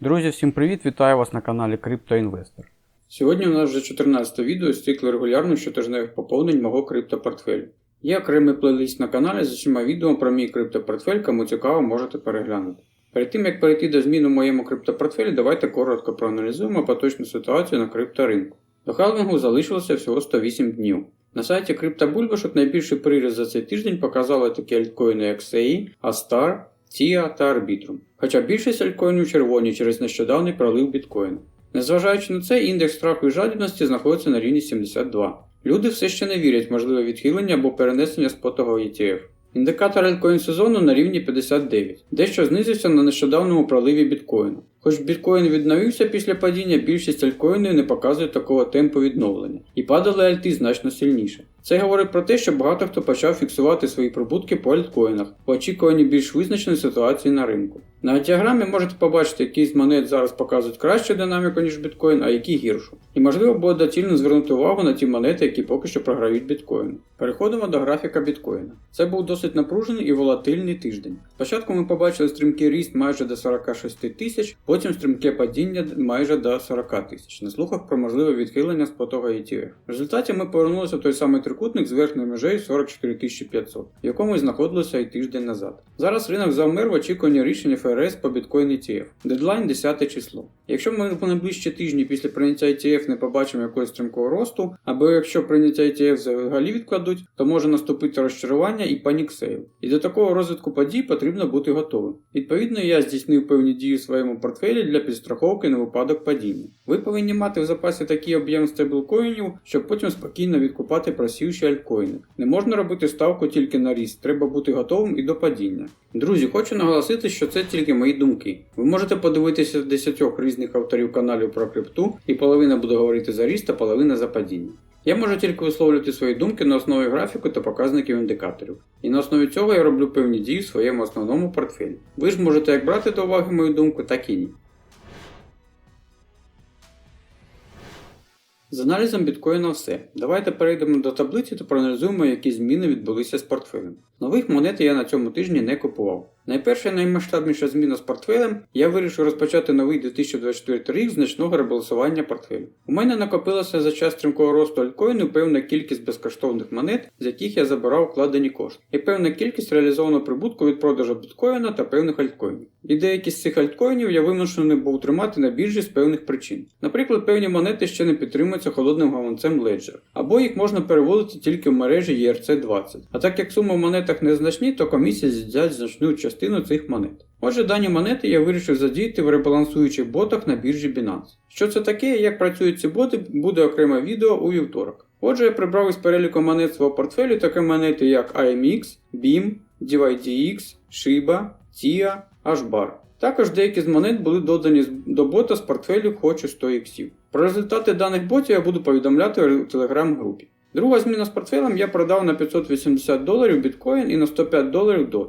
Друзі, всім привіт! Вітаю вас на каналі CryptoInvestor. Сьогодні у нас вже 14 відео з циклу регулярних щотижневих поповнень мого криптопортфелю. Є окремий плейлист на каналі з усіма відео про мій криптопортфель, кому цікаво, можете переглянути. Перед тим як перейти до змін у моєму криптопортфелі, давайте коротко проаналізуємо поточну ситуацію на крипторинку. До халвінгу залишилося всього 108 днів. На сайті CryptoBulbашок найбільший приріст за цей тиждень показали такі альткоїни як SEI, Astar, TIA та Arbitrum. Хоча більшість альткоїнів червоні через нещодавний пролив біткоїну. Незважаючи на це, індекс страху і жадібності знаходиться на рівні 72. Люди все ще не вірять в можливе відхилення або перенесення спотового ETF. Індикатор альткоін сезону на рівні 59, дещо знизився на нещодавному проливі біткоїну. Хоч біткоін відновився після падіння, більшість альткоїнів не показує такого темпу відновлення, і падали альти значно сильніше. Це говорить про те, що багато хто почав фіксувати свої прибутки по альткоїнах в очікуванні більш визначеної ситуації на ринку. На діаграмі можете побачити, які з монет зараз показують кращу динаміку, ніж біткоін, а які гіршу. І можливо буде доцільно звернути увагу на ті монети, які поки що програють біткоїну. Переходимо до графіка біткоїна. Це був досить напружений і волатильний тиждень. Спочатку ми побачили стрімкий ріст майже до 46 тисяч, потім стрімке падіння майже до 40 тисяч, на слухах про можливе відхилення з потога ETF. В результаті ми повернулися в той самий трикутник з верхньою межею 44 500, в якому і знаходилося і тиждень назад. Зараз ринок завмер в очікуванні рішення ФРС по біткоін ETF. Дедлайн 10 число. Якщо ми по найближчі тижні після прийняття ETF не побачимо якогось стрімкого росту, або якщо прийняття ETF взагалі відкладуть, то може наступити розчарування і паніксейл. І до такого розвитку подій потрібно бути готовим. Відповідно, я здійснив певні дії в своєму портфелі для підстраховки на випадок падіння. Ви повинні мати в запасі такий об'єм стейблкоїнів, щоб потім спокійно відкупати просівші альткоїни. Не можна робити ставку тільки на ріст, треба бути готовим і до падіння. Друзі, хочу наголосити, що це тільки мої думки. Ви можете подивитися 10 різних авторів каналів про крипту, і половина буде говорити за ріст, а половина за падіння. Я можу тільки висловлювати свої думки на основі графіку та показників індикаторів. І на основі цього я роблю певні дії в своєму основному портфелі. Ви ж можете як брати до уваги мою думку, так і ні. З аналізом біткоїна все. Давайте перейдемо до таблиці та проаналізуємо, які зміни відбулися з портфелем. Нових монет я на цьому тижні не купував. Найперша наймасштабніша зміна з портфелем, я вирішив розпочати новий 2024 рік значного ребалансування портфелю. У мене накопилося за час стрімкого росту альткоїну певна кількість безкоштовних монет, з яких я забирав вкладені кошти, і певна кількість реалізованого прибутку від продажу біткоїна та певних альткоїнів. І деякі з цих альткоїнів я вимушений був тримати на біржі з певних причин. Наприклад, певні монети ще не підтримуються холодним гаманцем Ledger, або їх можна переводити тільки в мережі ERC20. А так як суми в монетах незначні, то комісія з'їдять значну частину цих монет. Отже, дані монети я вирішив задіяти в ребалансуючих ботах на біржі Binance. Що це таке і як працюють ці боти, буде окреме відео у вівторок. Отже, я прибрав із переліку монет свого портфелю такі монети, як IMX, BIM, DYDX, Shiba, TIA, HBAR. Також деякі з монет були додані до бота з портфелю Хочу 100 іксів. Про результати даних ботів я буду повідомляти у телеграм-групі. Друга зміна з портфелем я продав на 580 доларів біткоін і на 105 доларів DOT.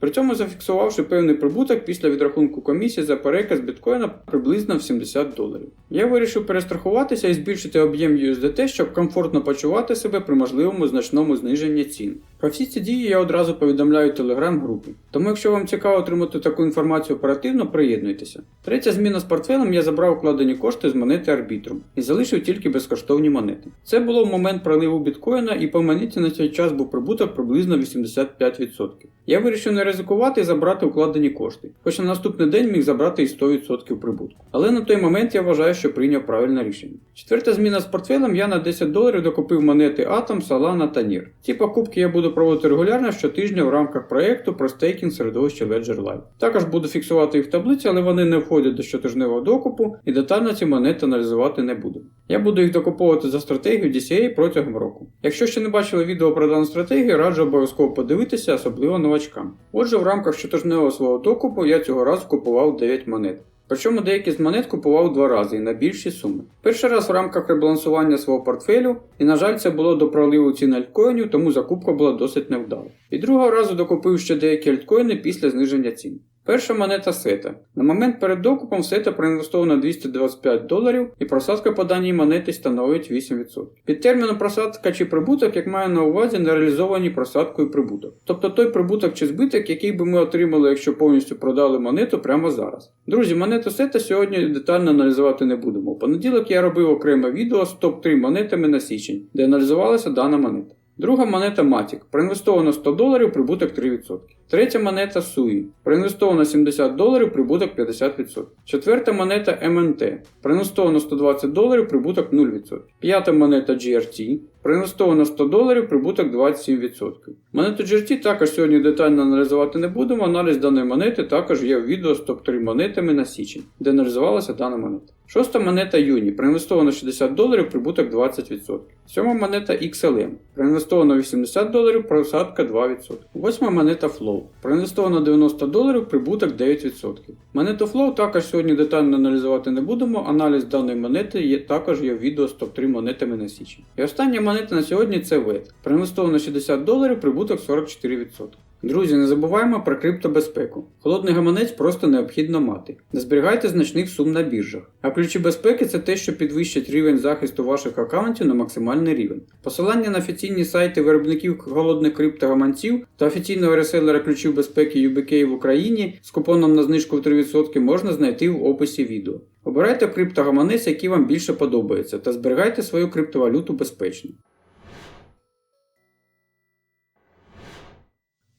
При цьому зафіксувавши певний прибуток після відрахунку комісії за переказ біткоїна приблизно в 70 доларів. Я вирішив перестрахуватися і збільшити об'єм USDT, щоб комфортно почувати себе при можливому значному зниженні цін. Про всі ці дії я одразу повідомляю телеграм-групі. Тому, якщо вам цікаво отримати таку інформацію оперативно, приєднуйтеся. Третя зміна з портфелем я забрав вкладені кошти з монети Arbitrum і залишив тільки безкоштовні монети. Це було в момент проливу біткоїна і по монеті на цей час був прибуток приблизно 85%. Я вирішив не ризикувати і забрати вкладені кошти, хоч на наступний день міг забрати і 100% прибутку. Але на той момент я вважаю, що прийняв правильне рішення. Четверта зміна з портфелем я на 10 доларів докупив монети Atom, Solana та NIR. Ці покупки я буду проводити регулярно щотижня в рамках проєкту про стейкінг середовища Ledger Live. Також буду фіксувати їх в таблиці, але вони не входять до щотижневого докупу і детально ці монети аналізувати не буду. Я буду їх докуповувати за стратегію DCA протягом року. Якщо ще не бачили відео про дану стратегію, раджу обов'язково подивитися, особливо новачкам. Отже, в рамках щотижневого свого докупу я цього разу купував 9 монет. Причому деякі з монет купував два рази і на більші суми. Перший раз в рамках ребалансування свого портфелю, і на жаль, це було до проливу цін альткоїнів, тому закупка була досить невдала. І другого разу докупив ще деякі альткоїни після зниження цін. Перша монета сета. На момент перед докупом сета проінвестовано 225 доларів і просадка по даній монеті становить 8%. Під терміном просадка чи прибуток, як маю на увазі нереалізовані просадку і прибуток. Тобто той прибуток чи збиток, який би ми отримали, якщо повністю продали монету прямо зараз. Друзі, монету сета сьогодні детально аналізувати не будемо. У понеділок я робив окреме відео з топ-3 монетами на січень, де аналізувалася дана монета. Друга монета Matic. Проінвестовано 100 доларів, прибуток 3%. Третя монета SUI. Проінвестовано 70 доларів, прибуток 50%. Четверта монета MNT. Проінвестовано 120 доларів, прибуток 0%. П'ята монета GRT. Проінвестовано 100 доларів, прибуток 27%. Монету GRT також сьогодні детально аналізувати не будемо. Аналіз даної монети також є в відео з топ-3 монетами на січень, де аналізувалася дана монета. Шоста монета Юні. Проінвестовано 60 доларів, прибуток 20%. Сьома монета XLM. Проінвестовано 80 доларів, просадка 2%. Восьма монета Flow. Проінвестовано 90 доларів, прибуток 9%. Монету Flow також сьогодні детально аналізувати не будемо. Аналіз даної монети є, також є в відео з топ-3 монетами на січень. І остання монета на сьогодні це VET. Проінвестовано 60 доларів, прибуток 44%. Друзі, не забуваємо про криптобезпеку. Холодний гаманець просто необхідно мати. Не зберігайте значних сум на біржах. А ключі безпеки це те, що підвищить рівень захисту ваших аккаунтів на максимальний рівень. Посилання на офіційні сайти виробників холодних криптогаманців та офіційного реселера ключів безпеки UBK в Україні з купоном на знижку в 3% можна знайти в описі відео. Обирайте криптогаманець, який вам більше подобається, та зберігайте свою криптовалюту безпечно.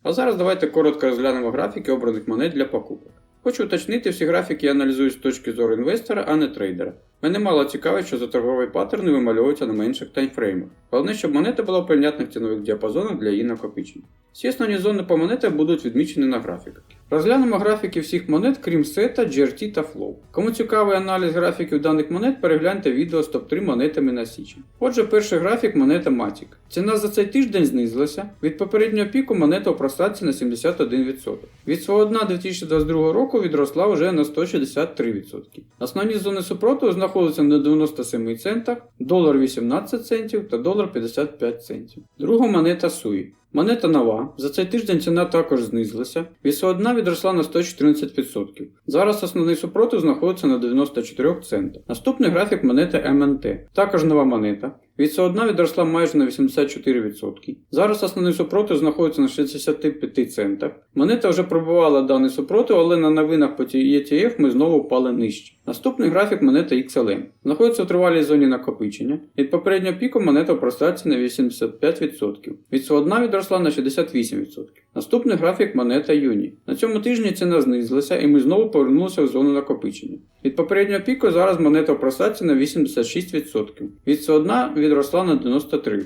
А зараз давайте коротко розглянемо графіки обраних монет для покупок. Хочу уточнити, всі графіки я аналізую з точки зору інвестора, а не трейдера. Мене мало цікавить, що за торгові паттерни вимальовуються на менших таймфреймах. Головне, щоб монета була в прийнятних цінових діапазонах для її накопичення. Всі основні зони по монетах будуть відмічені на графіках. Розглянемо графіки всіх монет, крім сета, GRT та Flow. Кому цікавий аналіз графіків даних монет, перегляньте відео з топ-3 монетами на січень. Отже, перший графік монета Matic. Ціна за цей тиждень знизилася. Від попереднього піку монета просадці на 71%. Від свого дна 2022 року відросла вже на 163%. Основні зони супротиву знаходяться на 97 центах, долар 18 центів та долар 55 центів. Друга монета SUI. Монета нова. За цей тиждень ціна також знизилася. Свого відросла на 114%. Зараз основний супротив знаходиться на 94 центах. Наступний графік монети МНТ. Також нова монета. Від свого дна відросла майже на 84%. Зараз основний супротив знаходиться на 65 центах. Монета вже пробувала даний супротив, але на новинах по ETF ми знову впали нижче. Наступний графік монета XLM. Знаходиться в тривалій зоні накопичення. Від попереднього піку монета в на 85%. Від свого дна відросла на 68%. Наступний графік монета Юні. На цьому тижні ціна знизилася і ми знову повернулися в зону накопичення. Від попереднього піку зараз монета в просадці на 86%. Від свого дна відросла на 93%.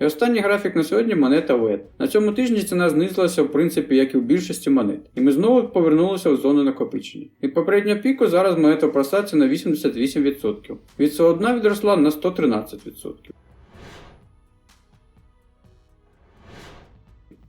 І останній графік на сьогодні монета WET. На цьому тижні ціна знизилася в принципі як і в більшості монет. І ми знову повернулися в зону накопичення. Від попереднього піку зараз монета просадці на 88%. Від свого дна відросла на 113%.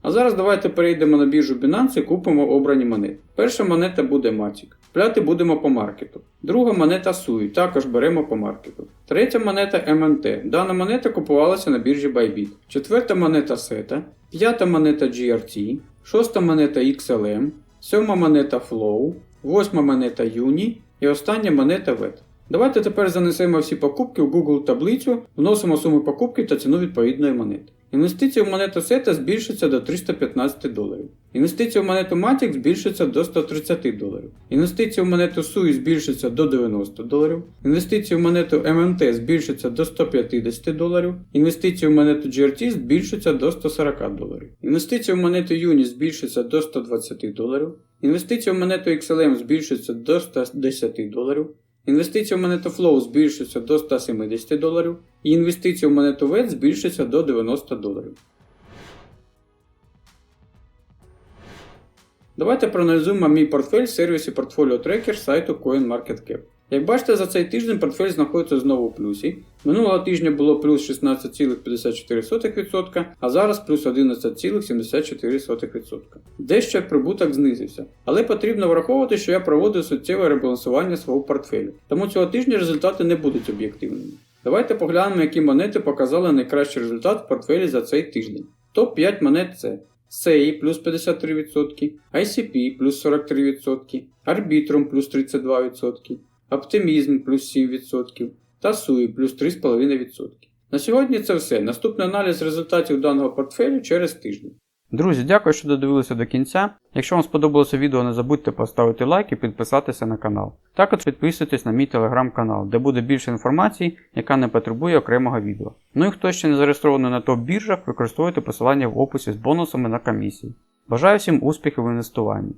А зараз давайте перейдемо на біржу Binance і купимо обрані монети. Перша монета буде Matic. Пляти будемо по маркету. Друга монета SUI, також беремо по маркету. Третя монета MNT. Дана монета купувалася на біржі Bybit. Четверта монета SETA. П'ята монета GRT. Шоста монета XLM. Сьома монета Flow. Восьма монета Uni. І остання монета VET. Давайте тепер занесемо всі покупки в Google таблицю, вносимо суму покупки та ціну відповідної монети. Інвестиції в монету SETA збільшаться до 315 доларів. Інвестиції в монету Matic збільшаться до 130 доларів. Інвестиції в монету SUI збільшаться до 90 доларів. Інвестиції в монету MMT збільшаться до 150 доларів. Інвестиції в монету GRT збільшаться до 140 доларів. Інвестиції в монету Uni збільшаться до 120 доларів. Інвестиції в монету XLM збільшаться до 110 доларів. Інвестиції в монету Flow збільшаться до 170 доларів, і інвестиції в монету VET збільшаться до 90 доларів. Давайте проаналізуємо мій портфель в сервісі Portfolio Tracker сайту CoinMarketCap. Як бачите, за цей тиждень портфель знаходиться знову в плюсі. Минулого тижня було плюс 16,54%, а зараз плюс 11,74%. Дещо прибуток знизився, але потрібно враховувати, що я проводив суттєве ребалансування свого портфелю, тому цього тижня результати не будуть об'єктивними. Давайте поглянемо, які монети показали найкращий результат в портфелі за цей тиждень. Топ-5 монет це SEI плюс 53%, ICP плюс 43%, Arbitrum плюс 32%, Optimism плюс 7% та SUI плюс 3,5%. На сьогодні це все. Наступний аналіз результатів даного портфелю через тиждень. Друзі, дякую, що додивилися до кінця. Якщо вам сподобалося відео, не забудьте поставити лайк і підписатися на канал. Також підписуйтесь на мій телеграм-канал, де буде більше інформації, яка не потребує окремого відео. Ну і хто ще не зареєстрований на топ-біржах, використовуйте посилання в описі з бонусами на комісії. Бажаю всім успіхів в інвестуванні.